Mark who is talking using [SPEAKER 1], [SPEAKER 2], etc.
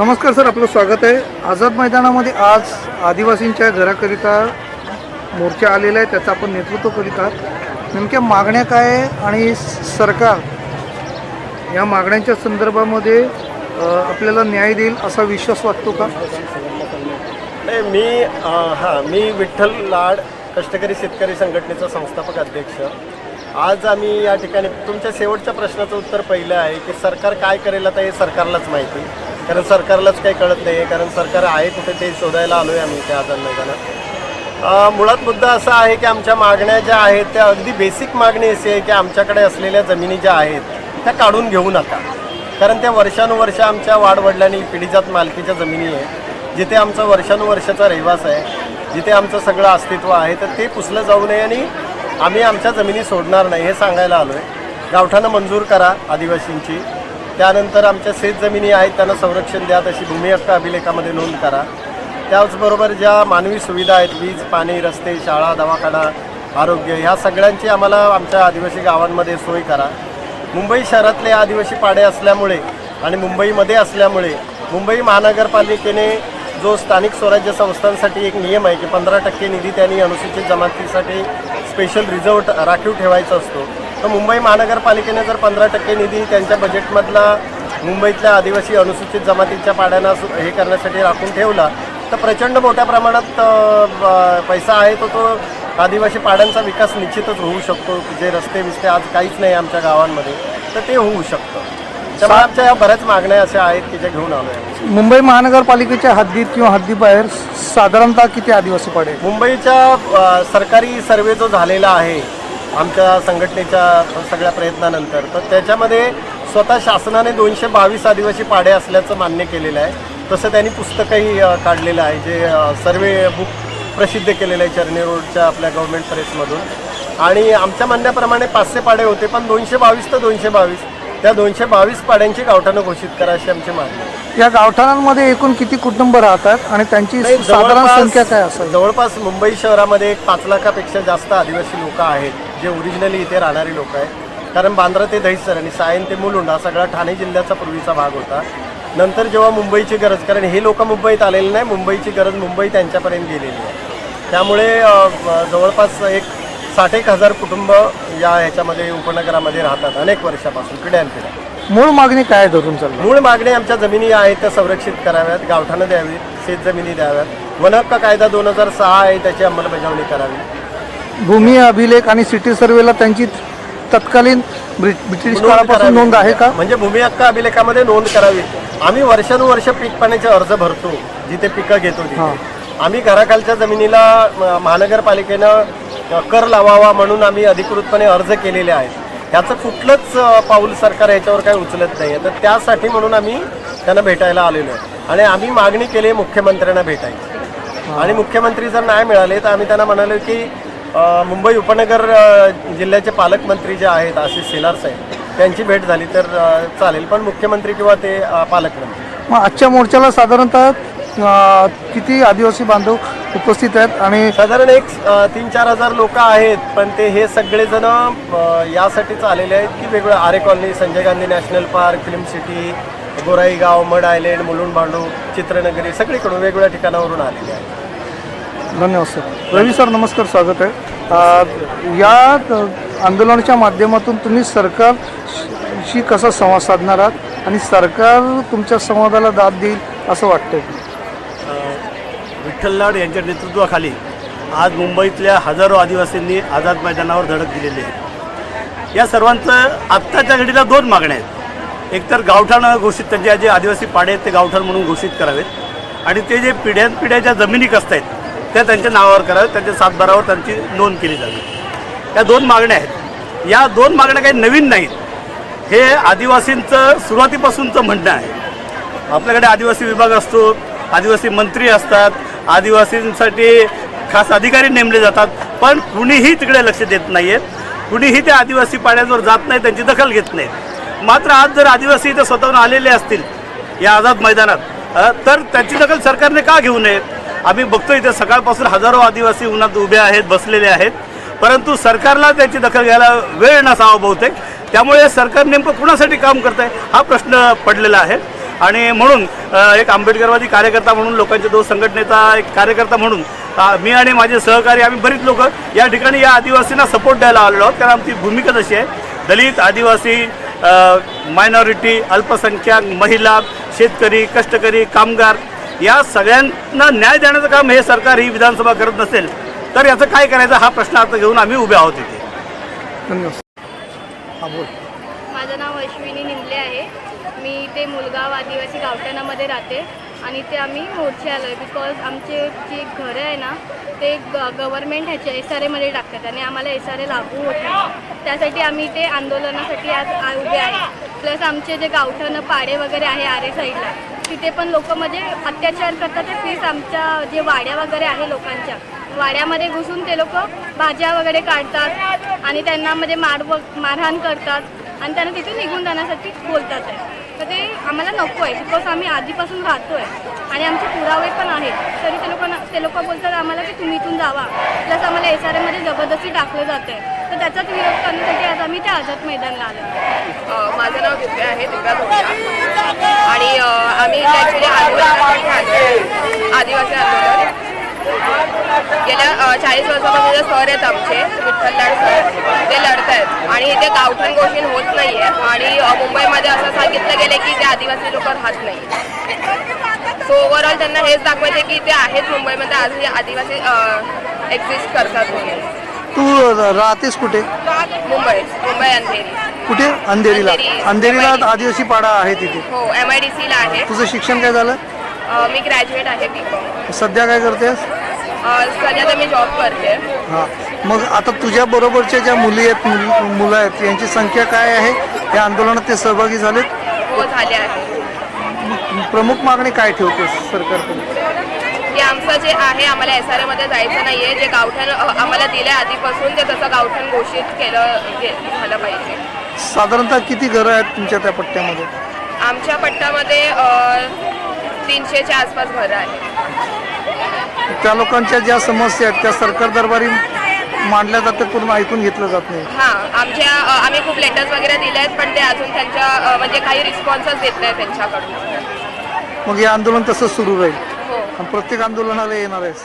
[SPEAKER 1] नमस्कार सर आपलं स्वागत आहे. आझाद मैदानामध्ये आज आदिवासींच्या घराकरिता मोर्चा आलेला आहे त्याचं आपण नेतृत्व करीत आहात. नेमक्या मागण्या काय आणि सरकार या मागण्यांच्या संदर्भामध्ये आपल्याला न्याय देईल असा विश्वास वाटतो का?
[SPEAKER 2] नाही मी हां मी विठ्ठल लाड कष्टकरी शेतकरी संघटनेचा संस्थापक अध्यक्ष. आज आम्ही या ठिकाणी तुमच्या शेवटच्या प्रश्नाचं उत्तर पहिलं आहे की सरकार काय करेल आता हे सरकारलाच माहिती. कारण सरकारलाच काही कळत नाही आहे कारण सरकार आहे कुठे ते शोधायला आलो आहे आम्ही त्या आझाद मैदानात. मुळात मुद्दा असा आहे की आमच्या मागण्या ज्या आहेत त्या अगदी बेसिक मागणी अशी आहे की आमच्याकडे असलेल्या जमिनी ज्या आहेत त्या काढून घेऊ नका. कारण त्या वर्षानुवर्ष आमच्या वाडवडिलांनी पिढीजात मालकीच्या जमिनी आहे. जिथे आमचा वर्षानुवर्षाचा रहिवास आहे जिथे आमचं सगळं अस्तित्व आहे तर ते पुसलं जाऊ नये आणि आम्ही आमच्या जमिनी सोडणार नाही हे सांगायला आलो आहे गावठानं मंजूर करा आदिवासींची. त्यानंतर आमच्या शेत जमिनी आहेत त्यांना संरक्षण द्या तशी भूमी हक्क अभिलेखामध्ये नोंद करा. त्याचबरोबर ज्या मानवी सुविधा आहेत वीज पाणी रस्ते शाळा दवाखाना आरोग्य ह्या सगळ्यांची आम्हाला आमच्या आदिवासी गावांमध्ये सोय करा. मुंबई शहरातले आदिवासी पाडे असल्यामुळे आणि मुंबईमध्ये असल्यामुळे मुंबई महानगरपालिकेने जो स्थानिक स्वराज्य संस्थांसाठी एक नियम आहे की पंधरा टक्के निधी त्यांनी अनुसूचित जमातीसाठी स्पेशल रिझर्व राखीव ठेवायचा असतो. तर मुंबई महानगरपालिकेने जर पंधरा टक्के निधी त्यांच्या बजेटमधला मुंबईतल्या आदिवासी अनुसूचित जमातीच्या पाड्यांना हे करण्यासाठी राखून ठेवला तर प्रचंड मोठ्या प्रमाणात पैसा आहे तो तो आदिवासी पाड्यांचा विकास निश्चितच होऊ शकतो. जे रस्ते बिस्ते आज काहीच नाही आमच्या गावांमध्ये तर ते होऊ शकतं. त्यामुळे आमच्या या बऱ्याच मागण्या अशा आहेत की ज्या घेऊन आलो आहे
[SPEAKER 1] मुंबई महानगरपालिकेच्या हद्दीत किंवा हद्दीबाहेर साधारणतः किती आदिवासी पाडे?
[SPEAKER 2] मुंबईच्या सरकारी सर्वे जो झालेला आहे आमच्या संघटनेच्या सगळ्या प्रयत्नानंतर. तर त्याच्यामध्ये स्वतः शासनाने दोनशे बावीस आदिवासी पाडे असल्याचं मान्य केलेलं आहे. तसं त्यांनी पुस्तकही काढलेलं आहे जे सर्वे बुक प्रसिद्ध केलेलं आहे चर्नी रोडच्या आपल्या गव्हर्नमेंट प्रेसमधून. आणि आमच्या म्हणण्याप्रमाणे पाचशे पाडे होते पण दोनशे बावीस तर दोनशे बावीस त्या दोनशे बावीस पाड्यांची गावठानं घोषित करा अशी आमची मागणी.
[SPEAKER 1] या गावठाणांमध्ये एकूण किती कुटुंब राहतात आणि त्यांची साधारण संख्या काय असेल?
[SPEAKER 2] जवळपास मुंबई शहरामध्ये एक पाच लाखापेक्षा जास्त आदिवासी लोक आहेत. जे ओरिजिनली इथे राहणारी लोक आहेत. कारण बांद्रा ते दहिसर आणि सायन ते मुलुंड हा सगळा ठाणे जिल्ह्याचा पूर्वीचा भाग होता. नंतर जेव्हा मुंबईची गरज कारण हे लोक मुंबईत आलेले नाही मुंबईची गरज मुंबई त्यांच्यापर्यंत गेलेली आहे. त्यामुळे जवळपास एक साठ एक हजार कुटुंब या ह्याच्यामध्ये उपनगरामध्ये राहतात अनेक वर्षापासून पिढ्यानपिढ्या
[SPEAKER 1] मूळ मागणी काय धरून चालली?
[SPEAKER 2] मूळ मागणी आमच्या जमिनी आहेत त्या संरक्षित कराव्यात गावठाणं द्यावीत शेत जमिनी द्याव्यात. वन हक्क कायदा दोन हजार सहा आहे त्याची अंमलबजावणी करावी.
[SPEAKER 1] भूमी अभिलेख आणि सिटी सर्वेला त्यांची तत्कालीन ब्रि- ब्रिटिश
[SPEAKER 2] नोंद
[SPEAKER 1] काळापासून. नोंद आहे का?
[SPEAKER 2] म्हणजे भूमी हक्क अभिलेखामध्ये नोंद करावी. आम्ही वर्षानुवर्ष पीक पाण्याचे अर्ज भरतो जिथे पिकं घेतो तिथे. आम्ही घराखालच्या जमिनीला महानगरपालिकेनं कर लावावा म्हणून आम्ही अधिकृतपणे अर्ज केलेले आहेत. ह्याचं कुठलंच पाऊल सरकार याच्यावर काही उचलत नाही आहे. तर त्यासाठी म्हणून आम्ही त्यांना भेटायला आलेलो आहे. आणि आम्ही मागणी केली मुख्यमंत्र्यांना भेटायची. आणि मुख्यमंत्री जर नाही मिळाले तर आम्ही त्यांना म्हणालो की मुंबई उपनगर जिल्ह्याचे पालकमंत्री जे आहेत आशिष शेलार साहेब त्यांची भेट झाली. तर चालेल पण मुख्यमंत्री किंवा ते पालकमंत्री?
[SPEAKER 1] मग आजच्या मोर्चाला साधारणतः किती आदिवासी बांधव उपस्थित आहेत आणि
[SPEAKER 2] साधारण एक तीन चार हजार लोक आहेत पण ते हे सगळेजण यासाठीच आलेले आहेत की वेगवेगळं Aarey colony Sanjay Gandhi national park film city Gorai गाव मड आयलँड मुलुंड भांडू चित्रनगरी सगळीकडून वेगवेगळ्या ठिकाणावरून आलेले आहेत.
[SPEAKER 1] धन्यवाद सर. रवी सर नमस्कार स्वागत आहे. या आंदोलनाच्या माध्यमातून तुम्ही सरकारशी कसा संवाद साधणार आहात? आणि सरकार तुमच्या संवादाला दाद देईल असं वाटतंय.
[SPEAKER 3] विठ्ठल लाड यांच्या नेतृत्वाखाली आज मुंबईतल्या हजारो आदिवासींनी आझाद मैदानावर धडक दिलेली आहे. या सर्वांचं आत्ताच्या घडीला दोन मागण्या आहेत. एकतर गावठाण घोषित त्यांचे जे आदिवासी पाडे आहेत ते गावठाण म्हणून घोषित करावेत. आणि ते जे पिढ्यान ज्या जमिनी कसत आहेत त्या त्यांच्या नावावर कराव्यात त्यांच्या सातबारावर त्यांची नोंद केली जावी. या दोन मागण्या आहेत. या दोन मागण्या काही नवीन नाहीत. हे आदिवासींचं सुरुवातीपासूनचं म्हणणं आहे. आपल्याकडे आदिवासी विभाग असतो आदिवासी मंत्री असतात आदिवासींसाठी खास अधिकारी नेमले जातात पण कुणीही तिकडे लक्ष देत नाही आहेत कुणीही त्या आदिवासी पाड्यांवर जात नाही त्यांची दखल घेत नाही. मात्र आज जर आदिवासी इथं स्वतःहून आलेले असतील या आझाद मैदानात तर त्याची दखल सरकारने का घेऊ नये? आम्ही बघतो इथे सकाळपासून हजारो आदिवासी उन्हात उभे आहेत बसलेले आहेत. परंतु सरकारला त्याची दखल घ्यायला वेळ नसावा हो बहुतेक. त्यामुळे सरकार नेमकं कुणासाठी काम करत आहे हा प्रश्न पडलेला आहे. आणि म्हणून एक आंबेडकरवादी कार्यकर्ता म्हणून लोकांच्या दोष संघटनेचा एक कार्यकर्ता म्हणून मी आणि माझे सहकारी आम्ही बरीच लोक या ठिकाणी या आदिवासींना सपोर्ट द्यायला आलेलो आहोत. कारण आमची भूमिका तशी आहे. दलित आदिवासी मायनॉरिटी अल्पसंख्याक महिला शेतकरी कष्टकरी कामगार या सगळ्यांना न्याय देण्याचं काम हे सरकार ही विधानसभा करत नसेल तर याचं काय करायचं हा प्रश्न आता घेऊन आम्ही उभे आहोत इथे.
[SPEAKER 1] धन्यवाद. हा बोल.
[SPEAKER 4] माझं नाव अश्विनी निमले आहे. मी ते मुलगाव आदिवासी गावठाणामध्ये राहते. आणि ते आम्ही मोर्चे आलो आहे बिकॉज आमचे जे घरं आहे ना ते ग गव्हर्मेंट ह्याच्या एस आर एमध्ये टाकतात आणि आम्हाला एस आर ए लागू होत नाही. त्यासाठी आम्ही ते आंदोलनासाठी आज उभे आहे. प्लस आमचे जे गावठाणं पाडे वगैरे आहे आरे साईडला तिथे पण लोक म्हणजे अत्याचार करतात. ते प्लीज आमच्या जे वाड्या वगैरे आहे लोकांच्या वाड्यामध्ये घुसून ते लोक भाज्या वगैरे काढतात आणि त्यांना म्हणजे मार मारहाण करतात. आणि त्यांना तिथे निघून जाण्यासाठी बोलतात. आहे तर ते आम्हाला नको आहे बिकॉज आम्ही आधीपासून राहतो आहे आणि आमचे पुरावे पण आहेत. तरी ते लोकांना ते लोक बोलतात आम्हाला की तुम्ही इथून जावा. प्लस आम्हाला एस आर एमध्ये जबरदस्ती टाकलं जाते तर त्याचाच विरोध करण्यासाठी आज आम्ही त्या आझाद मैदानला आलो.
[SPEAKER 5] माझं नाव दिव्या आहे दिव्या आणि आम्ही ॲक्च्युली आदिवासी आदिवासी आंदोलन गेल्या चाळीस वर्षापासून जे सर आहेत आमचे विठ्ठल लाड सर ते लढत आहेत आणि इथे गावठण घोषण होत नाही आहे आणि मुंबईमध्ये असं सांगितलं गेलं की ते आदिवासी लोक राहत नाही सो ओव्हरऑल त्यांना हेच दाखवायचे की ते आहेत मुंबईमध्ये आजही आदिवासी एक्झिस्ट करतात म्हणून.
[SPEAKER 1] तू राहतेस कुठे?
[SPEAKER 5] मुंबई मुंबई अंधेरी.
[SPEAKER 1] कुठे? अंधेरीला.
[SPEAKER 5] अंधेरी.
[SPEAKER 1] अंधेरीला आदिवासी पाडा आहे तिथे
[SPEAKER 5] हो एम आय डी सीला आहे.
[SPEAKER 1] तुझं शिक्षण काय झालं?
[SPEAKER 5] मी ग्रॅज्युएट आहे बी कॉम
[SPEAKER 1] सध्या काय करतेस?
[SPEAKER 5] सध्या तर मी जॉब करते.
[SPEAKER 1] हां. मग आता तुझ्या बरोबरच्या ज्या मुली आहेत मुल- मुलं आहेत यांची संख्या काय आहे? या आंदोलनात ते सहभागी झालेत?
[SPEAKER 5] हो झाले आहे.
[SPEAKER 1] प्रमुख मागणी काय ठेवतेस सरकारकडे
[SPEAKER 5] की आमचं जे आहे आम्हाला एस आर एमध्ये जायचं नाही आहे जे गावठण अ, आम्हाला दिलं आहे आधीपासून ते तसं गावठण घोषित केलं गे- झालं पाहिजे.
[SPEAKER 1] साधारणतः किती घरं आहेत तुमच्या त्या पट्ट्यामध्ये?
[SPEAKER 5] आमच्या पट्ट्यामध्ये अ, तीनशेच्या आसपास घरं आहेत.
[SPEAKER 1] त्या लोकांच्या ज्या समस्या आहेत त्या सरकार दरबारी मांडल्या जातात पूर्ण ऐकून घेतलं जात नाही.
[SPEAKER 5] हां आमच्या आम्ही खूप लेटर्स वगैरे दिले आहेत पण ते अजून त्यांच्या म्हणजे काही रिस्पॉन्सच देत नाही त्यांच्याकडून.
[SPEAKER 1] मग हे आंदोलन तसंच सुरू राहील.
[SPEAKER 5] हो.
[SPEAKER 1] प्रत्येक आंदोलनाला येणार आहेस.